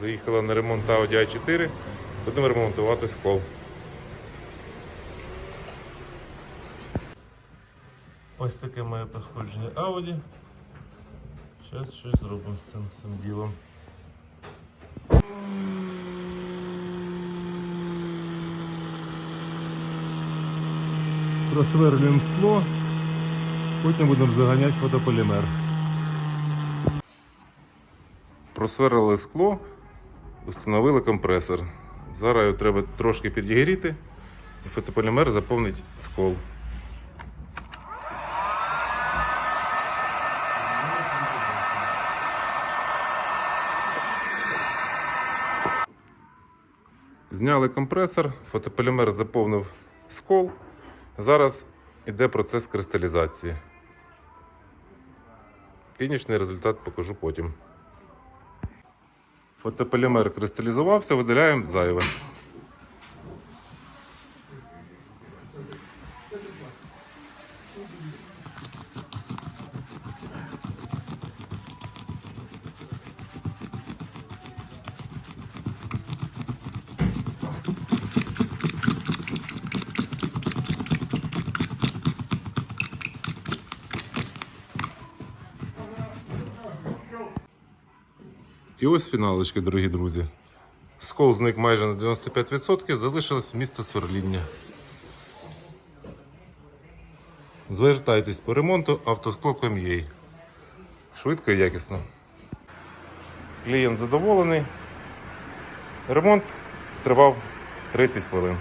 Заїхала на ремонт Audi A4. Будемо ремонтувати скол. Ось таке моє пошкодження Audi. Зараз щось зробимо з цим, цим ділом. Просверлюємо скло, потім будемо заганяти фотополімер. Просверлили скло, установили компресор. Зараз його треба трошки підігріти і фотополімер заповнить скол. Зняли компресор, фотополімер заповнив скол. Зараз йде процес кристалізації. Фінішний результат покажу потім. Фотополімер кристалізувався, видаляємо зайве. І ось фіналочки, дорогі друзі. Скол зник майже на 95%, залишилось місце сверління. Звертайтесь по ремонту автоскло.com.ua. Швидко і якісно. Клієнт задоволений. Ремонт тривав 30 хвилин.